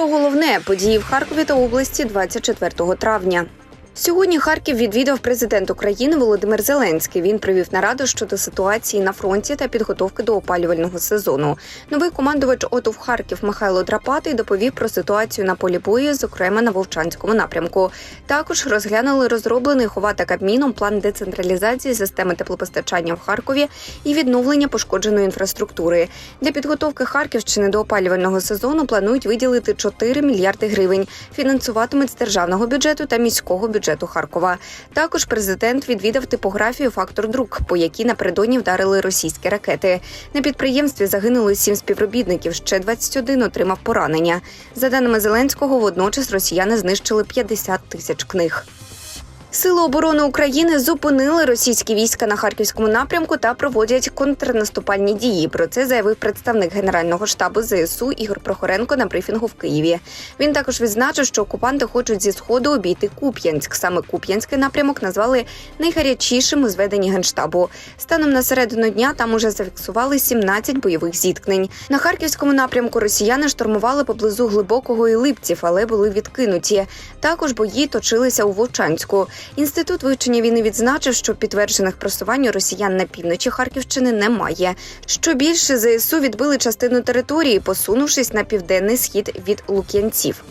Про головне події в Харкові та області 24 травня. Сьогодні Харків відвідав президент України Володимир Зеленський. Він провів нараду щодо ситуації на фронті та підготовки до опалювального сезону. Новий командувач ОТУ в Харків Михайло Драпатий доповів про ситуацію на полі бою, зокрема на Вовчанському напрямку. Також розглянули розроблений ховата Кабміном план децентралізації системи теплопостачання в Харкові і відновлення пошкодженої інфраструктури. Для підготовки Харківщини до опалювального сезону планують виділити 4 мільярди гривень. Фінансуватимуть з державного бюджету та міського бюджету Харкова. Також президент відвідав типографію Фактор Друк, по якій напередодні вдарили російські ракети. На підприємстві загинули сім співробітників. Ще 21 отримав поранення. За даними Зеленського, водночас росіяни знищили 50 тисяч книг. Сили оборони України зупинили російські війська на харківському напрямку та проводять контрнаступальні дії. Про це заявив представник генерального штабу ЗСУ Ігор Прохоренко на брифінгу в Києві. Він також відзначив, що окупанти хочуть зі сходу обійти Куп'янськ. Саме Куп'янський напрямок назвали найгарячішим у зведенні генштабу. Станом на середину дня там уже зафіксували 17 бойових зіткнень. На харківському напрямку росіяни штурмували поблизу глибокого і липців, але були відкинуті. Також бої точилися у Вовчанську. Інститут вивчення війни відзначив, що підтверджених просувань росіян на півночі Харківщини немає. Що більше ЗСУ відбили частину території, посунувшись на південний схід від Лук'янців.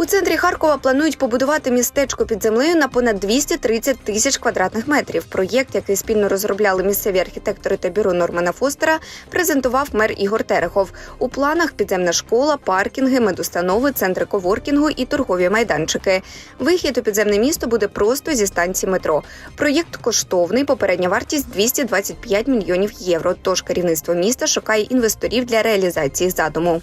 У центрі Харкова планують побудувати містечко під землею на понад 230 тисяч квадратних метрів. Проєкт, який спільно розробляли місцеві архітектори та бюро Нормана Фостера, презентував мер Ігор Терехов. У планах підземна школа, паркінги, медустанови, центри коворкінгу і торгові майданчики. Вихід у підземне місто буде просто зі станції метро. Проєкт коштовний. Попередня вартість 225 мільйонів євро. Тож керівництво міста шукає інвесторів для реалізації задуму.